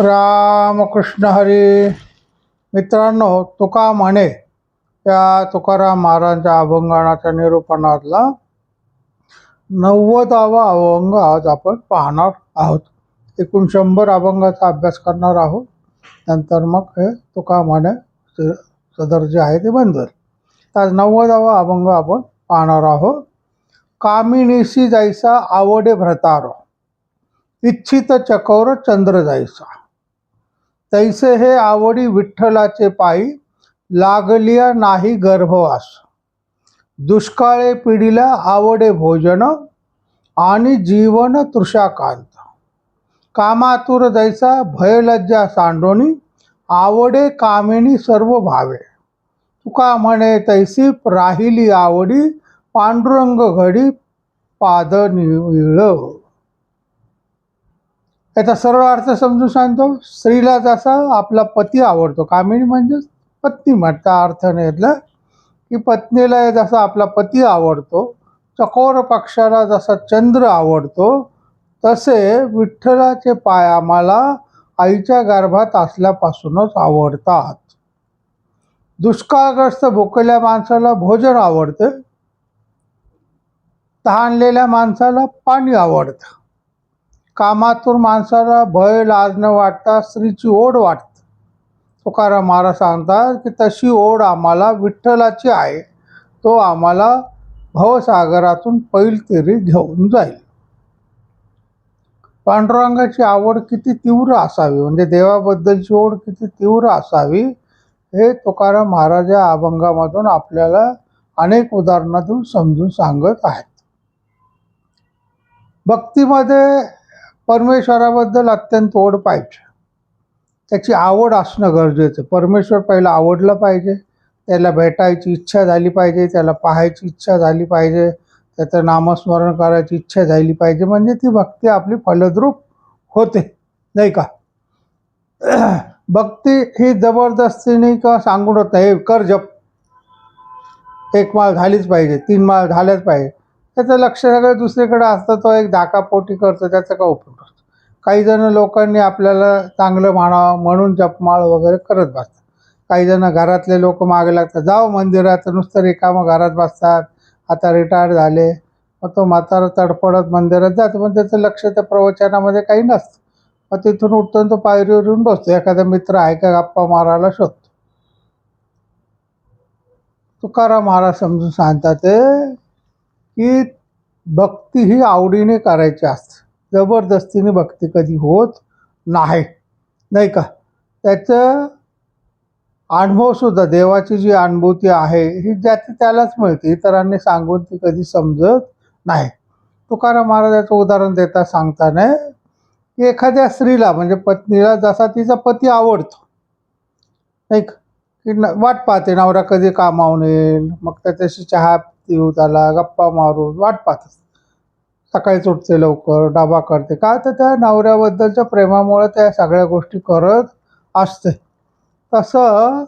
रामकृष्ण हरी. मित्रांनो तुका म्हणे या तुकाराम महाराजांच्या अभंगाणाच्या निरूपणातला नव्वदावा अभंग आज आपण पाहणार आहोत. एकूण शंभर अभंगाचा अभ्यास करणार आहोत. नंतर मग हे तुका म्हणे सदर जे आहे ते बंद होईल. आज नव्वदावा अभंग आपण पाहणार आहोत. कामिनीशी जायचा आवडे भ्रतारो. इच्छित चकोर चंद्र जायचा. तैसे हे आवडी विठ्ठलाचे पायी लागलिया नाही गर्भवास. दुष्काळे पिढीला आवडे भोजन आणि जीवन तृषाकांत. कामातुर दैसा भयलज्जा सांडोनी आवडे कामिनी सर्व भावे. तुका म्हणे तैसी राहिली आवडी पांडुरंग घडी पाद निळ याचा सरळ अर्थ समजून सांगतो स्त्रीला जसा आपला पती आवडतो. कामिनी म्हणजे पत्नी म्हणता अर्थ नाही की पत्नीला जसा आपला पती आवडतो चकोर पक्षाला जसा चंद्र आवडतो तसे विठ्ठलाचे पाय आम्हाला आईच्या गर्भात असल्यापासूनच आवडतात. दुष्काळग्रस्त भोकल्या माणसाला भोजन आवडते. तहानलेल्या माणसाला पाणी आवडतं. कामातून माणसाला भय लाज न वाटता स्त्रीची ओढ वाटते. तुकाराम महाराज सांगतात की तशी ओढ आम्हाला विठ्ठलाची आहे. तो आम्हाला भवसागरातून पैल तेरी घेऊन जाईल. पांडुरंगाची आवड किती तीव्र असावी म्हणजे देवाबद्दलची ओढ किती तीव्र असावी हे तुकाराम महाराज या अभंगामधून आपल्याला अनेक उदाहरणातून समजून सांगत आहेत. भक्तीमध्ये परमेश्वराबद्दल अत्यंत ओढ पाहिजे. त्याची आवड असणं गरजेचं. परमेश्वर पहिला आवडलं पाहिजे. त्याला भेटायची इच्छा झाली पाहिजे. त्याला पाहायची इच्छा झाली पाहिजे. त्याचं नामस्मरण करायची इच्छा झाली पाहिजे. म्हणजे ती भक्ती आपली फलद्रूप होते. नाही का? भक्ती ही जबरदस्तीने किंवा सांगून होत नाही. कर जप. एक माळ झालीच पाहिजे. तीन माळ झाल्याच पाहिजे. त्याचं लक्ष सगळं दुसरीकडे असतं तो एक धाकापोटी करतो त्याचा काय उपयोग असतो काही जण लोकांनी आपल्याला चांगलं म्हणावं म्हणून जपमाळ वगैरे करत बसतात. काही जण घरातले लोक मागे लागतात जाऊ मंदिरात नुसतं रिकामं घरात बसतात आता रिटायर झाले. मग तो म्हातारा तडफडत मंदिरात जातो पण त्याचं लक्ष त्या प्रवचनामध्ये काही नसतं. मग तिथून उठतो तो पायरीवर येऊन बसतो एखादा मित्र आहे का गप्पा मारायला शोधतो. तुकाराम महाराज समजून सांगतात ते की भक्ती ही आवडीने करायची असते. जबरदस्तीने भक्ती कधी होत नाही. नाही का? त्याचं अनुभवसुद्धा देवाची जी अनुभूती आहे ही ज्याची त्यालाच मिळते. इतरांनी सांगून ती कधी समजत नाही. तुकाराम महाराजाचं उदाहरण देता सांगताना की एखाद्या स्त्रीला म्हणजे पत्नीला जसा तिचा पती आवडतो. नाही का? की न वाट पाहते नवरा कधी कामावून येईल मग त्याच्याशी चहा येऊ त्याला गप्पा मारून वाट पाहत असते सुटते लवकर डाबा करते. का तर त्या नवऱ्याबद्दलच्या प्रेमामुळे त्या सगळ्या गोष्टी करत असते. तसं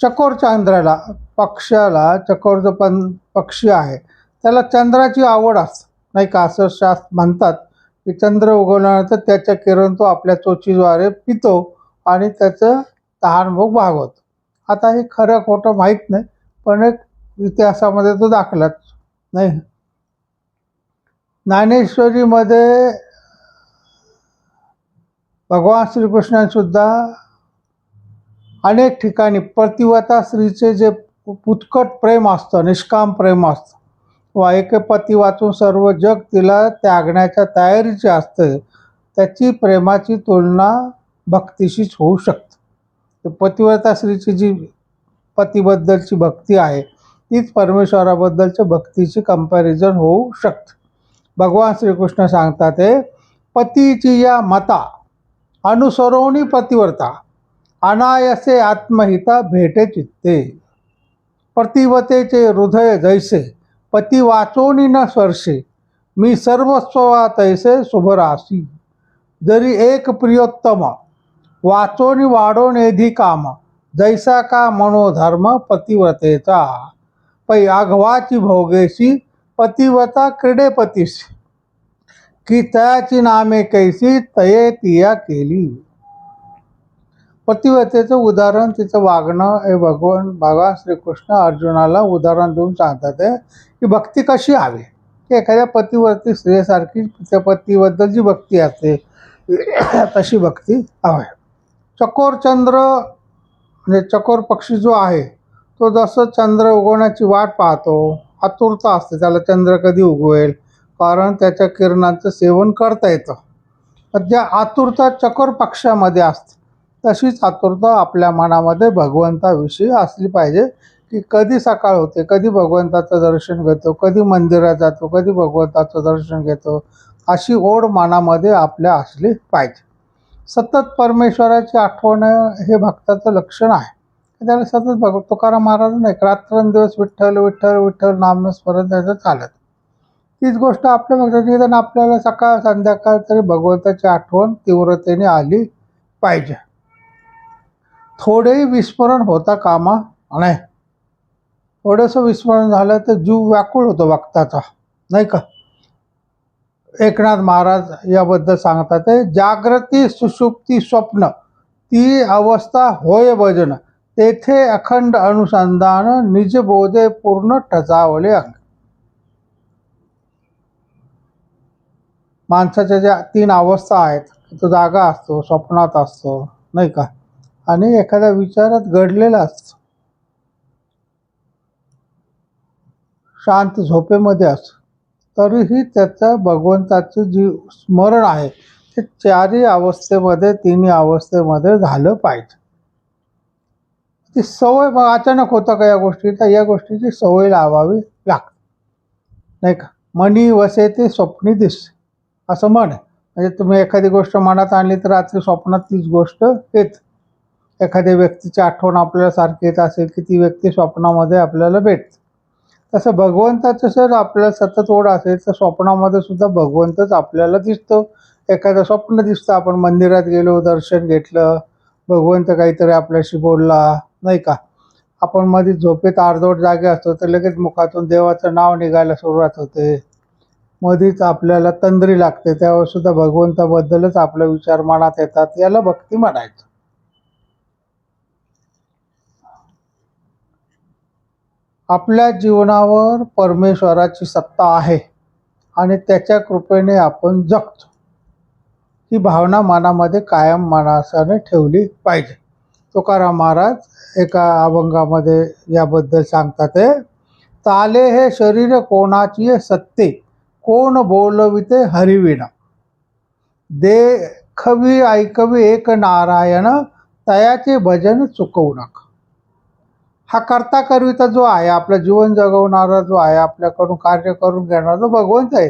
चकोर चांद्राला पक्षाला चकोर जो पण पक्षी आहे त्याला चंद्राची आवड असते. नाही का? असं शास्त्र म्हणतात की चंद्र उगवल्यानंतर त्याच्या किरण तो आपल्या चोचीद्वारे पितो आणि त्याचं तहानभोग भागवतो. आता हे खरं खोटं माहीत नाही पण एक इतिहासामध्ये तो दाखलाच. नाही. ज्ञानेश्वरीमध्ये भगवान श्रीकृष्णांसुद्धा अनेक ठिकाणी प्रतिवता स्त्रीचे जे उत्कट प्रेम असतं निष्काम प्रेम असतं वा एक पती वाचून सर्व जग तिला त्यागण्याच्या तयारीचे असते त्याची प्रेमाची तुलना भक्तीशीच होऊ शकते. पतिव्रता स्त्रीची जी पतीबद्दलची भक्ती आहे तीच परमेश्वराबद्दलच्या भक्तीची कंपॅरिझन होऊ शकते. भगवान श्रीकृष्ण सांगतात हे पतीची या मता अनुसरोनी पतिव्रता अनायसे आत्महिता भेटे चित्ते प्रतिवतेचे हृदय जैसे पती वाचोनी न स्वर्षे मी सर्वस्वा तैसे शुभरासी जरी एक प्रियोत्तम वाचोनी वाढोनेधी काम जैसा का मनोधर्म पतिव्रतेचा. पै आघवाची भोगेशी पतिवता क्रीडेपतीस की तयाची नामे कैसी तये तिया केली. पतिव्रतेचं उदाहरण तिचं वागणं हे भगवान भगवान श्रीकृष्ण अर्जुनाला उदाहरण देऊन सांगतात आहे की भक्ती कशी हवी? की एखाद्या पतिव्रती स्त्रियेसारखी त्या पतीबद्दल जी भक्ती असते तशी भक्ती हवी. चकोर चंद्र म्हणजे चकोर पक्षी जो आहे तो जसं चंद्र उगवण्याची वाट पाहतो आतुरता असते त्याला चंद्र कधी उगवेल? कारण त्याच्या किरणांचं सेवन करता येतं. ज्या आतुरता चकोर पक्षामध्ये असते तशीच आतुरता आपल्या मनामध्ये भगवंताविषयी असली पाहिजे की कधी सकाळ होते कधी भगवंताचं दर्शन घेतो कधी मंदिरात जातो कधी भगवंताचं दर्शन घेतो अशी ओढ मनामध्ये आपल्या असली पाहिजे. सतत परमेश्वराची आठवण हे भक्ताचं लक्षण आहे. त्याला सतत भग तुकाराम महाराज नाही रात्रंदिवस विठ्ठल विठ्ठल विठ्ठल नामस्मरण त्याचं चालत. तीच गोष्ट आपल्या भक्ताची निदान आपल्याला सकाळ संध्याकाळ तरी भगवंताची आठवण तीव्रतेने आली पाहिजे. थोडेही विस्मरण होता कामा नाही थोडंसं विस्मरण झालं तर जीव व्याकुळ होतो भक्ताचा नाही का? एकनाथ महाराज याबद्दल सांगतात ते जागृती सुषुप्ती स्वप्न ती अवस्था होय भजन. तेथे अखंड अनुसंधान निज बोधे पूर्ण टचावले अंग. माणसाच्या ज्या तीन अवस्था आहेत तो जागा असतो स्वप्नात असतो नाही का? आणि एखाद्या विचारात घडलेला असतो. शांत झोपेमध्ये असतो. तरीही त्याचं भगवंताचं जी स्मरण आहे. ते चारही अवस्थेमध्ये तिन्ही अवस्थेमध्ये झालं पाहिजे. ती सवय मग अचानक होतं का या गोष्टी? तर या गोष्टीची सवय लावावी लागते नाही का? मनी वसे ते स्वप्नी दिसते असं म्हण. आहे. म्हणजे तुम्ही एखादी गोष्ट मनात आणली तर रात्री स्वप्नात तीच गोष्ट येत. एखाद्या व्यक्तीची आठवण आपल्याला सारखी येत असेल की ती व्यक्ती स्वप्नामध्ये आपल्याला भेटते तसं भगवंताचं जर आपल्याला सतत ओढ असेल तर स्वप्नामध्ये सुद्धा भगवंतच आपल्याला दिसतो. एखादं स्वप्न दिसतं आपण मंदिरात गेलो दर्शन घेतलं भगवंत काहीतरी आपल्याशी बोलला नाही का? आपण मध्ये झोपेत अर्धवट जागे असतो तर लगेच मुखातून देवाचं नाव निघायला सुरुवात होते. मध्येच आपल्याला तंद्री लागते त्यावर सुद्धा भगवंताबद्दलच आपले विचार मनात येतात याला भक्ती म्हणायचं. आपल्या जीवनावर परमेश्वराची सत्ता आहे आणि त्याच्या कृपेने आपण जगतो. ही भावना मनामध्ये कायम मनासाने ठेवली पाहिजे. तुकाराम महाराज एका अभंगामध्ये याबद्दल सांगतात ते ताले हे शरीर कोणाची सत्ते. कोण बोलविते? हरिविना देखवी ऐकवी एक नारायण तयाचे भजन चुकवू नका. हा करता करविता जो आहे आपलं जीवन जगवणारा जो आहे आपल्याकडून कार्य करून घेणारा जो भगवंत आहे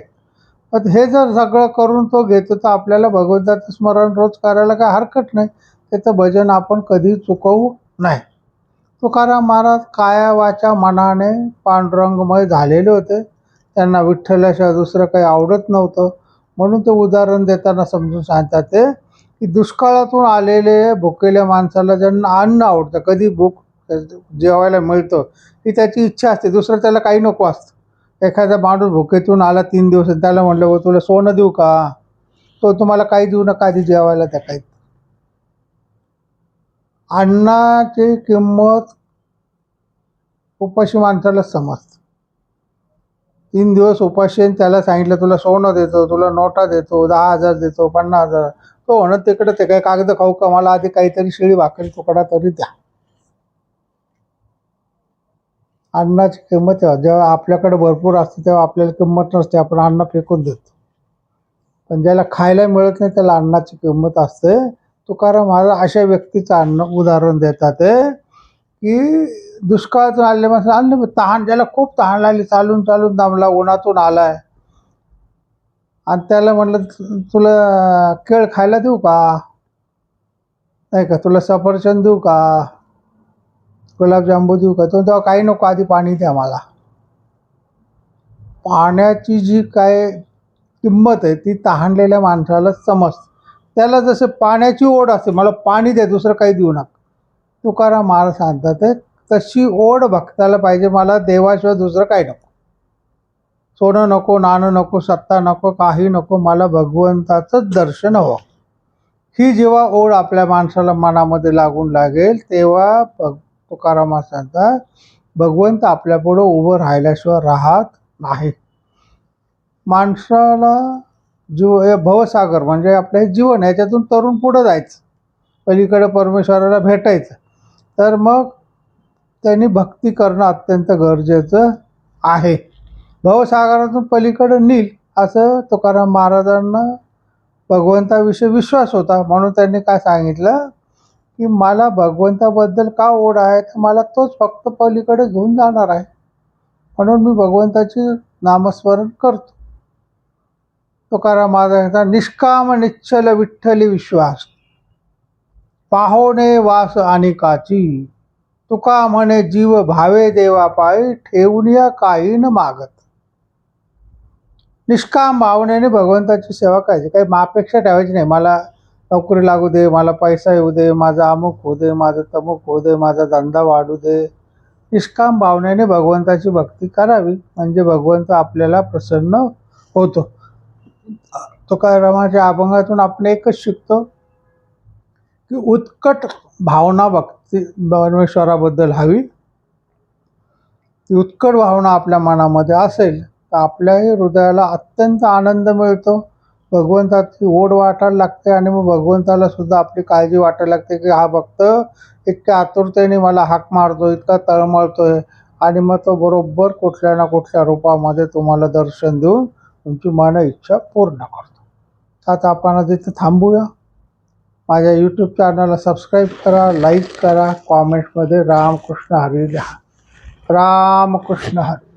पण हे जर सगळं करून तो घेतो तर आपल्याला भगवंताचं स्मरण रोज करायला काय हरकत नाही. त्याचं भजन आपण कधी चुकवू नाही. तुकाराम महाराज कायावाच्या मनाने पांडुरंगमय झालेले होते. त्यांना विठ्ठलाशिवाय दुसरं काही आवडत नव्हतं. म्हणून ते उदाहरण देताना समजून सांगतात ते की दुष्काळातून आलेले भुकेल्या माणसाला ज्यांना अन्न आवडतं कधी भूक जेवायला मिळतं ही त्याची इच्छा असते. दुसरं त्याला काही नको असतं. एखादा माणूस भुकेतून आला तीन दिवस त्याला म्हटलं व तुला सोनं देऊ का? तो तुम्हाला काही देऊ नका आधी जेवायला त्या काही. अन्नाची किंमत उपाशी माणसाला समजतं. तीन दिवस उपाशी त्याला सांगितलं तुला सोनं देतो तुला नोटा देतो दहा हजार देतो पन्नास हजार. तो म्हणत तिकडे ते काय कागद खाऊ का? मला आधी काहीतरी शिळी भाकरी तुकडा तरी द्या. अन्नाची किंमत जेव्हा आपल्याकडे भरपूर असते तेव्हा आपल्याला किंमत नसते आपण अन्न फेकून देतो. पण ज्याला खायला मिळत नाही त्याला अन्नाची किंमत असते. तुकाराम महाराज अशा व्यक्तीचं अन्न उदाहरण देतात की दुष्काळातून आले माणसं अन्न तहान ज्याला खूप तहान लागली चालून चालून दमला उन्हातून आलाय. आणि त्याला म्हटलं तुला केळ खायला देऊ का? नाही का? तुला सफरचंद देऊ का? गुलाबजांबू देऊ का? तो तेव्हा काही नको आधी पाणी द्या मला. पाण्याची जी काय किंमत आहे ती तहानलेल्या माणसाला समजते. त्याला जसं पाण्याची ओढ असते मला पाणी द्या दुसरं काही देऊ नका. तुकाराम महाराज सांगतात ते, तशी ओढ भक्ताला पाहिजे मला देवाशिवाय दुसरं काही नको. सोनं नको नाणं नको सत्ता नको काही नको मला भगवंताचंच दर्शन हवं. ही जेव्हा ओढ आपल्या माणसाला मनामध्ये लागून लागेल तेव्हा भग तुकारामा सांगतात भगवंत आपल्यापुढं उभं राहिल्याशिवाय राहत नाही. माणसाला जीव हे भवसागर म्हणजे आपलं हे जीवन याच्यातून तरुण पुढं जायचं. पलीकडे परमेश्वराला भेटायचं. तर मग त्यांनी भक्ती करणं अत्यंत गरजेचं आहे. भवसागरातून पलीकडं नील असं तुकाराम महाराजांना भगवंताविषयी विश्वास होता. म्हणून त्यांनी काय सांगितलं? की मला भगवंताबद्दल का ओढ आहे? तर मला तोच फक्त पलीकडे घेऊन जाणार आहे. म्हणून मी भगवंताची नामस्मरण करतो. तुकाराम महाराजांचा निष्काम निश्चल विठ्ठली विश्वास. पाहोणे वास अनिकाची. तुका म्हणे जीव भावे देवा पायी ठेवून या काही न मागत. निष्काम भावनेने भगवंताची सेवा करायची. काही मापेक्षा ठेवायची नाही. मला नोकरी लागू दे मला पैसा येऊ दे माझा अमुक होऊ दे माझं तमुक होऊ दे माझा धंदा वाढू दे. निष्काम भावनेने भगवंताची भक्ती करावी. म्हणजे भगवंत आपल्याला प्रसन्न होतो. तुकारामाच्या अभंगातून आपण एकच शिकतो की उत्कट भावना भक्ती परमेश्वराबद्दल हवी. ती उत्कट भावना आपल्या मनामध्ये असेल तर आपल्याही हृदयाला अत्यंत आनंद मिळतो. भगवंताची ओढ वाटायला लागते आणि मग भगवंताला सुद्धा आपली काळजी वाटायला लागते की हा भक्त इतक्या आतुरतेने मला हाक मारतो इतका तळमळतोय आणि मग तो बरोबर कुठल्या ना कुठल्या रूपामध्ये तुम्हाला दर्शन देऊन तुमची मन इच्छा पूर्ण करतो. आता आपण तिथे थांबूया. माझ्या यूट्यूब चॅनलला सबस्क्राईब करा लाईक करा कॉमेंटमध्ये रामकृष्ण हरी लिहा. रामकृष्ण हरी.